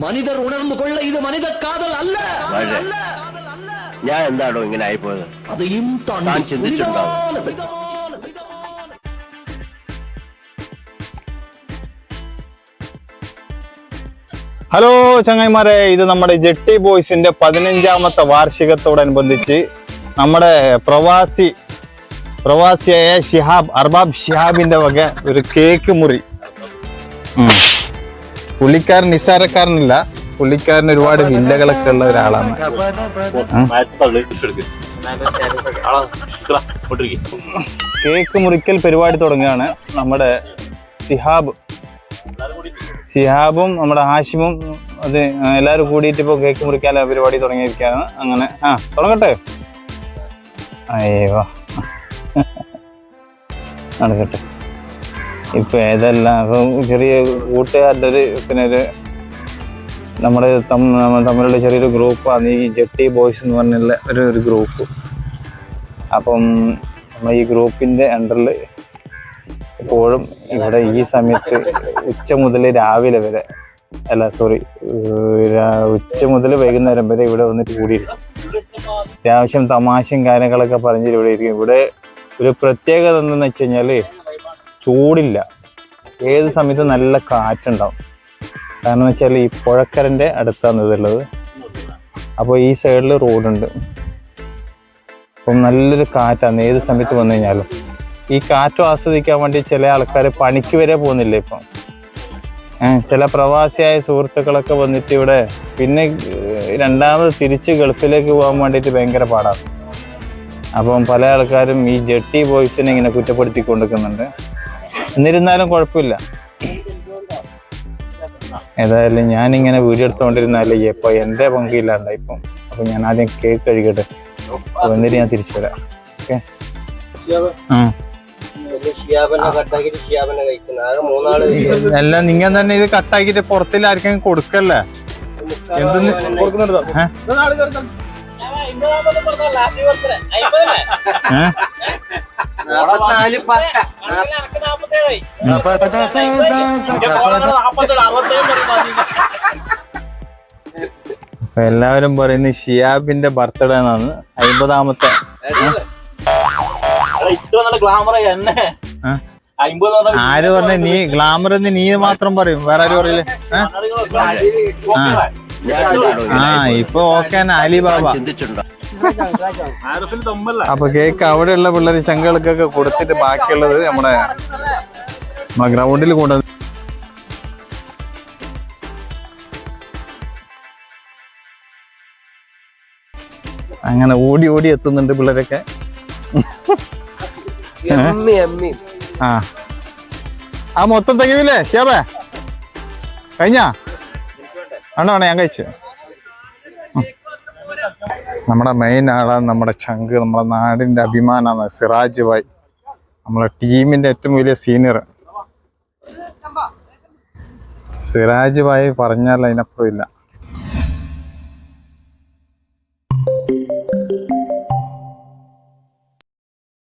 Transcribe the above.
മനിതർ ഉണർന്നു കൊള്ള ഇത് മനിത കാതൽ അല്ല. ഞാൻ എന്താണോ ഇങ്ങനെ ആയിപ്പോയത് അതെയും താൻ ചിന്തിച്ചിട്ടുണ്ടാവും. ഹലോ ചങ്ങായിമാരെ ഇത് നമ്മുടെ ജെട്ടി ബോയ്സിന്റെ പതിനഞ്ചാമത്തെ വാർഷികത്തോടനുബന്ധിച്ച് നമ്മുടെ പ്രവാസി പ്രവാസിയായ ഷിഹാബ് അർബാബ് ഷിഹാബിന്റെ വക ഒരു കേക്ക് മുറി. പുള്ളിക്കാരൻ നിസ്സാരക്കാരനില്ല. പുള്ളിക്കാരൻ ഒരുപാട് വില്ലകളൊക്കെ ഉള്ള ഒരാളാണ്. കേക്ക് മുറിക്കൽ പരിപാടി തുടങ്ങുകയാണ് നമ്മുടെ സിഹാബ്. സിഹാബും നമ്മുടെ ഹാഷിമും അത് എല്ലാവരും കൂടിയിട്ട് ഇപ്പോൾ കേക്ക് മുറിക്കാനുള്ള പരിപാടി തുടങ്ങിയിരിക്കുകയാണ്. അങ്ങനെ ആ തുടങ്ങട്ടെ. അയ്യോ. നടക്കട്ടെ. ഇപ്പൊ ഏതെല്ലാം ഇപ്പം ചെറിയ കൂട്ടുകാരുടെ ഒരു പിന്നെ ഒരു നമ്മുടെ തമ്മിലുള്ള ചെറിയൊരു ഗ്രൂപ്പാണ് ഈ ജെട്ടി ബോയ്സ് എന്ന് പറഞ്ഞുള്ള ഒരു ഒരു ഗ്രൂപ്പ് അപ്പം നമ്മൾ ഈ ഗ്രൂപ്പിന്റെ അണ്ടറിൽ എപ്പോഴും ഇവിടെ ഈ സമയത്ത് ഉച്ച മുതൽ രാവിലെ വരെ അല്ല സോറി ഉച്ച മുതൽ വൈകുന്നേരം വരെ ഇവിടെ വന്നിട്ട് കൂടിയിരിക്കും. അത്യാവശ്യം തമാശയും കാര്യങ്ങളൊക്കെ പറഞ്ഞിട്ട് ഇവിടെ ഇരിക്കും. ഇവിടെ ഒരു പ്രത്യേകത എന്തെന്ന് വെച്ച് കഴിഞ്ഞാൽ ചൂടില്ല. ഏത് സമയത്തും നല്ല കാറ്റുണ്ടാവും. കാരണം വെച്ചാൽ ഈ പുഴക്കരന്റെ അടുത്താണ് ഇതുള്ളത്. അപ്പോൾ ഈ സൈഡിൽ റോഡുണ്ട്. അപ്പം നല്ലൊരു കാറ്റാണ്. ഏത് സമയത്ത് വന്നു കഴിഞ്ഞാലും. ഈ കാറ്റും ആസ്വദിക്കാൻ വേണ്ടി ചില ആൾക്കാർ പണിക്ക് വരെ പോകുന്നില്ല ഇപ്പം? ചില പ്രവാസിയായ സുഹൃത്തുക്കളൊക്കെ വന്നിട്ട് ഇവിടെ പിന്നെ രണ്ടാമത് തിരിച്ച് ഗൾഫിലേക്ക് പോകാൻ വേണ്ടിയിട്ട് ഭയങ്കര പാടാണ് അപ്പം പല ആൾക്കാരും ഈ ജെട്ടി ബോയ്സിനെ ഇങ്ങനെ കുറ്റപ്പെടുത്തി കൊണ്ടുവെക്കുന്നുണ്ട് എന്നിരുന്നാലും കുഴപ്പമില്ല. ഏതായാലും ഇങ്ങനെ വീഡിയോ എടുത്തുകൊണ്ടിരുന്നാലേ ഇപ്പൊ എന്റെ പങ്കില്ലാണ്ടായി ഇപ്പം അപ്പൊ ഞാൻ ആദ്യം കേക്ക് കഴിക്കട്ടെ അപ്പൊ എന്നിട്ട് ഞാൻ തിരിച്ചു വരാം. ഓക്കെ എല്ലാം നിങ്ങൾ തന്നെ ഇത് കട്ടാക്കിട്ട് പുറത്തിൽ ആർക്കെങ്കിലും കൊടുക്കല്ലേ? എന്തെന്ന്? ഏ? ഏ? അപ്പൊ എല്ലാവരും പറയുന്നത് ഷിയാബിന്റെ ബർത്ത്ഡേ ആണ് അമ്പതാമത്തെ ആര് പറഞ്ഞ നീ ഗ്ലാമർ എന്ന് നീ മാത്രം പറയും വേറെ ആരും പറയില്ലേ ആ? ഇപ്പൊ ഓക്കെ അലിബാബ അപ്പൊ കേക്ക് അവിടെയുള്ള പിള്ളേർ ചങ്കൾക്കൊക്കെ കൊടുത്തിട്ട് ബാക്കിയുള്ളത് നമ്മുടെ ഗ്രൗണ്ടിൽ കൊണ്ടുവന്ന് അങ്ങനെ ഓടി ഓടി എത്തുന്നുണ്ട് പിള്ളേരൊക്കെ. ആ. ആ മൊത്തം തികവില്ലേ ഷ്യാബേ കഴിഞ്ഞാ? ആണോ? ഞാൻ കഴിച്ചു. നമ്മുടെ മെയിൻ ആളാണ് നമ്മുടെ ചങ്ക് നമ്മുടെ നാടിന്റെ അഭിമാനമാണ് സിറാജ് ഭായ്. നമ്മളെ ടീമിന്റെ ഏറ്റവും വലിയ സീനിയർ സിറാജ് ഭായ് പറഞ്ഞാൽ അതിനപ്പുറം ഇല്ല.